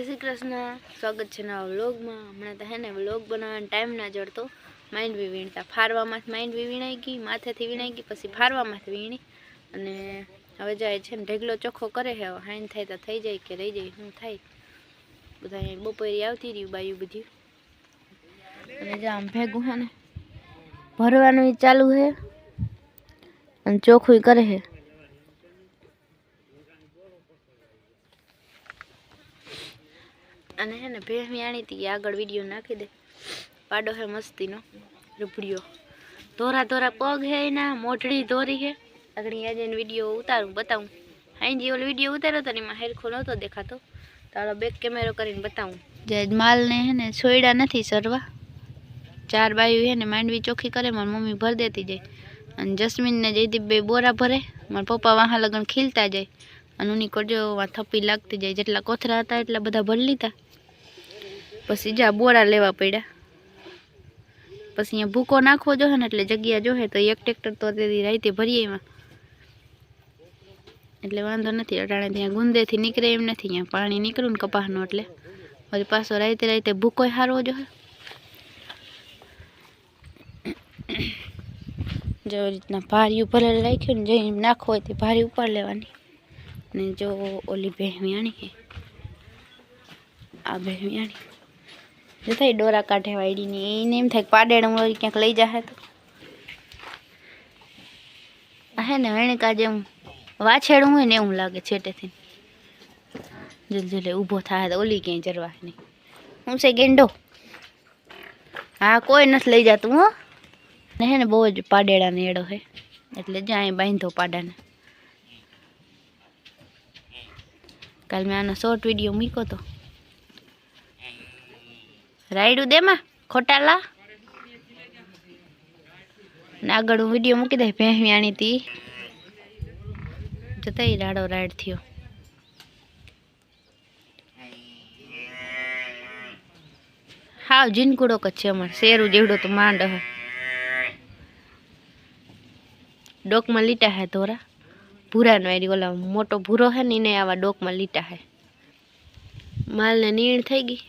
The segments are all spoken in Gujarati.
જય શ્રી કૃષ્ણ સ્વાગત છે નવા વ્લોગમાં હમણાં તો હે ને વ્લોગ બનાવવાનો ટાઈમ ના જડતો માઇન્ડ બી વીણતા ફારવામાંથી માઇન્ડ બી વીણાઈ ગઈ માથેથી વીણાઈ ગઈ પછી ફારવામાંથી વીણી અને હવે જાય છે ને ઢેગલો ચોખ્ખો કરે હે હાઈન થાય તો થઈ જાય કે રહી જાય શું થાય બધા બપોરે આવતી રહ્યું બાયું બધી અને જે આમ ભેગું છે ને ભરવાનું ચાલુ છે અને ચોખ્ખું કરે હે અને હે ને ભેહમી આણી હતી આગળ વિડીયો નાખી દે પાડો હે મસ્તીનો રબડિયો ધોરા ધોરા પગ હે એના મોઢડી ધોરી છે આગળ આજે વિડીયો ઉતારું બતાવું હાઈ ઓલો વિડીયો ઉતાર્યો હતો એમાં હેરખો નહોતો દેખાતો તારો બેક કેમેરો કરીને બતાવું જજમાલને હે ને સોયડા નથી સરવા ચાર બાયું હે ને માંડવી ચોખ્ખી કરે મારી મમ્મી ભર દેતી જાય અને જસ્મીનને બે બોરા ભરે મારા પપ્પા વાહા લગન ખીલતા જાય અને ઉની કોડીઓમાં થપ્પી લાગતી જાય જેટલા કોથરા હતા એટલા બધા ભરી લીધા પછી જા બોરા લેવા પડ્યા પછી આ ભૂકો નાખવો જો હે ને એટલે જગ્યા જો હે તો એક ટ્રેક્ટર તો દે રહીતે ભરી આય માં એટલે વાંધો નથી અડાણે ત્યાં ગુંદે થી નીકળે એમ નથી અહીં પાણી નીકળું ને કપાસનું એટલે હજી પાછો રહીતે રહીતે ભૂકો હારવો જો હે જો इतना ભારે ઉપર રાખ્યો ને જો એમ નાખ હોય તો ભારે ઉપર લેવાની ને જો ઓલી ભેહમયાણી કે આ ભેહમયાણી जो थे डोरा काटे वाइडी नहीं एम थे पाडेड क्या लई जाए तो है ना वेण का जो वाछेड़ू हुए नव लगे छेटे थी जल जल उभो था तो ओली क्या जरवा नहीं हूँ से गेंडो हाँ कोई नस लई जात हूँ नहीं ने बहुज पाडेड़ा ने अड़ो है एट्ले जाए बांधो पाडा ने कल मैं आना शॉर्ट वीडियो मूको तो राइड दे खोटाला आगड़ वीडियो मुकी दे आनी थी जता ही राड़ो राइड थियो हाँ जिनकूड़ो कच्छे अमर शेरु जीवड़ो तो मांड है डॉक में लीटा है थोड़ा भूरा नारी बोला मोटो भूरो है नीने आवा डोक में लीटा है माल ने नीण थी गई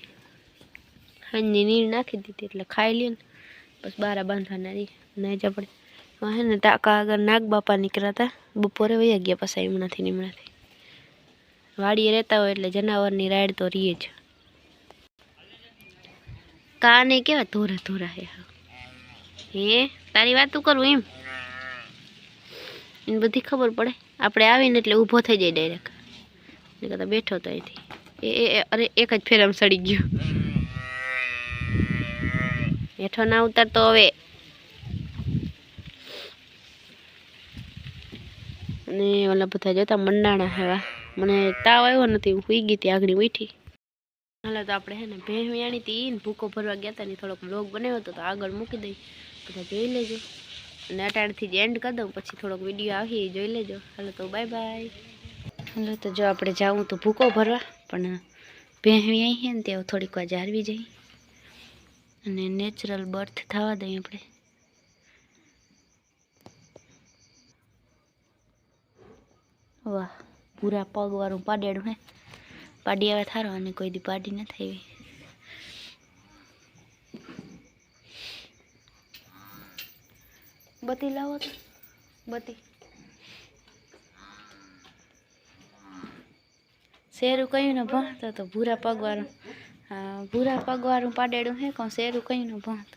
અને નીર નખ દીત એટલે ખાઈ લીન બસ બારા બાંધાની નઈ જ પડે હા હે ને તાકા અગર નાગ બાપા નીકરાતા બપોરે વયા ગયા પસા એમ નાથી નહિ મળાથી વાડી રેતા હોય એટલે જનવરની રાઈડ તો રીય જ કા નઈ કેવા થોરે થોરા હે હે તારી વાત હું કરું એમ ઇન બધી ખબર પડે આપણે આવીને એટલે ઊભો થઈ જાય ડાયરેક્ટ નઈ કતા બેઠો તો અહીંથી એ એ અરે એક જ ફેરમ સડી ગયો હેઠો ના ઉતરતો હવે અને ઓલા બધા જોતા મંડાણા હેવા મને તાવ આવ્યો નથી હું સુઈ ગઈ હતી આગળ ઉઠી હાલો તો આપણે હે ને ભેહવિયાણી હતી ભૂકો ભરવા ગયા હતા ને થોડોક બ્લોગ બનાવ્યો હતો તો આગળ મૂકી દઈ બધા જોઈ લેજો અને અટાણથી જ એન્ડ કરી દઉં પછી થોડોક વિડીયો આવી જોઈ લેજો હાલો તો બાય બાય હાલો તો જો આપણે જાઉં તો ભૂકો ભરવા પણ ભેહવી આવી હે ને તેઓ થોડીક વાર જાળવી જઈ અને નેચરલ બર્થ થવા દઈએ આપણે વાહ પૂરા પગવાળું પાડેડું હે પાડી આવે થારો અને કોઈ દી પાડી નથી આવી બત્તી લાવો તો બત્તી શેરું કહ્યું ને ભણતો તો ભૂરા પગવાળું बुरा पगवार पाडेड़ू है कौन से रू कहीं बहुत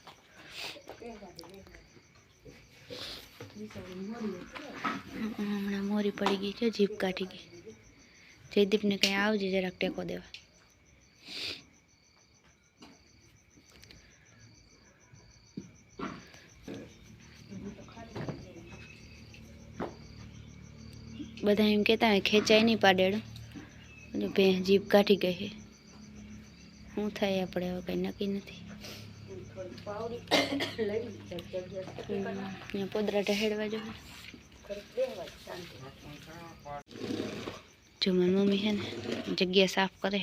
हम मोरी पड़ी गई जो जीप काटी गई जयदीप ने कहीं आज जरा टेको देवा बधाई कहता है खेचाई नहीं पाडेड़ो जीप काटी गई है શું થાય આપણે હવે કંઈ નક્કી નથી પોદરા ઢહેડવા જો જો મારી મમ્મી છે ને જગ્યા સાફ કરે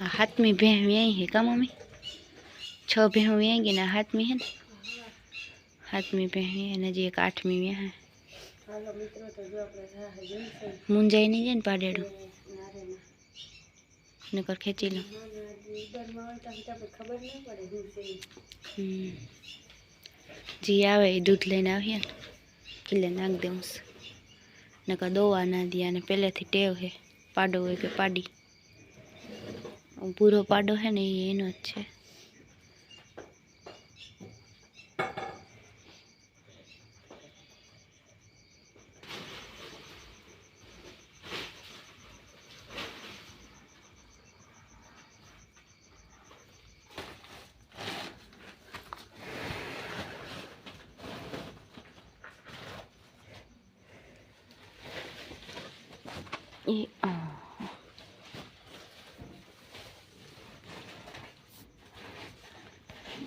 છે हाथ में भैं हुई है का मम्मी छः भैं हुई हैं ना हाथ में है ना સાતમી પે અને જે એક આઠમી વ્યા હે મુંજાઈ નહીં જાય ને પાડેડું નકર ખેંચી લો જે આવે એ દૂધ લઈને આવીએ ને કિલે નાખ દઉં નકર દોવા ના દે અને પહેલેથી ટેવ હે પાડો હોય કે પાડી પૂરો પાડો હે ને એ એનો જ છે 一二。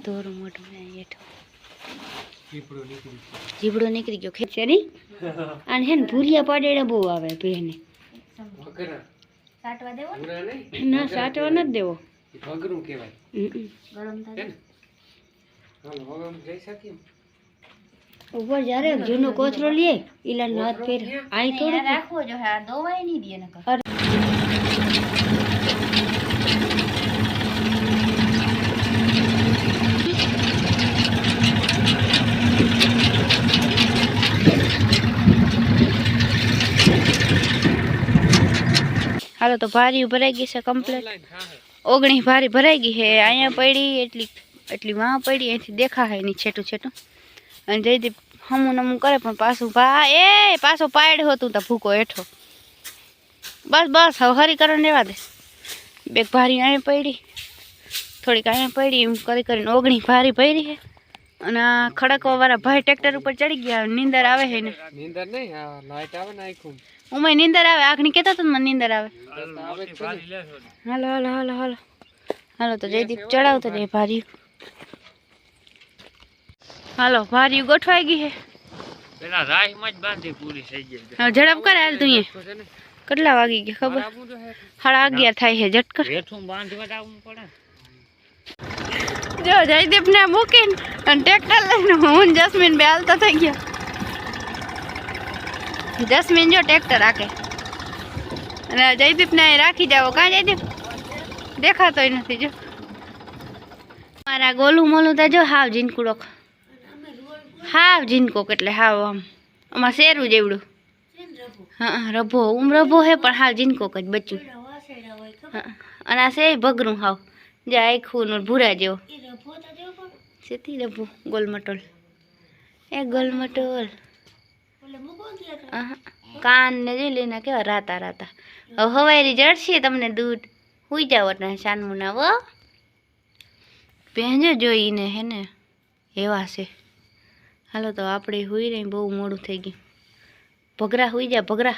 દોરો મોઢું હેઠો જીબડો નીકળી ગયો ખેંચે નહીં અને હેને ભૂલિયા પાડેડે બહુ આવે પહેને ના સાટવા નથી દેવો વગરું કહેવાય ગરમ થાય ऊपर जा रहे जूनो कोचरो रो लिए इला नाथ फिर आई थोड़ी देखो जो है दो बार नहीं दिए ना कर हालो तो भारी भराएगी से कम्प्लीट ओगनी भारी भराएगी है अँ पड़ी एटली एटली वहाँ पड़ी अँ देखा है नहीं छेटू छेटू जयदीप હમું નમું કરે પણ પાછું ભા એ પાછો પાડ્યો હતું તો ભૂકો હેઠો બસ બસ હવે હરી કરણ રહેવા દે બેગ ભારી આણે પડી થોડીક આણે પડી એમ કરી કરીને ઓગણી ભારી પડી છે અને આ ખડકવા વાળા ભાઈ ટ્રેક્ટર ઉપર ચડી ગયા નીંદર આવે છે ને નીંદર નહીં આવે ને આખું નીંદર આવે આખની કહેતા તો મને નીંદર આવે હાલો હાલો હાલો હાલો હાલો તો જયદીપ ચડાવતો રે ભારી હાલો ભારી ગોઠવાઈ ગઈ હે પેલા રાહમાં જ બાંધી પૂરી થઈ ગઈ ઝડપ કર હાલ તું કેટલા વાગી ગયા ખબર સાડા અગિયાર થાય છે ઝટકર હેઠું બાંધવા આવવું પડે જો જયદીપ ને મૂકીને અને ટ્રેક્ટર લઈને હું જસ્મીન બે હાલતા થઈ ગયા જસ્મીન જો ટ્રેક્ટર રાખે અને જયદીપ ને રાખી જાવો કાં જયદીપ દેખાતોય નથી જો મારા ગોલું મોલું તો જો હાવ જીનકુડો હાવ જીનકોક એટલે હા આમ આમાં શેરું જેવડું હા રભો ઉમ રભો હે પણ હા જીનકોક જ બચ્યું અને આ સે ભગરું હાવ જે આખું નો ભૂરા જેવો સેતી રભો ગોલમટોલ એ ગોલમટોલ કાન ને જોઈ લઈને કેવા રાતા રાતા હવે હવાઈ જડશે તમને દૂધ સુઈ જાવ એટલે સાનમું ના પહેંજો જોઈને હે ને એવા છે હાલો તો આપણે હોઈ રહી બહુ મોડું થઈ ગયું ભગરા હોઈ જા ભગરા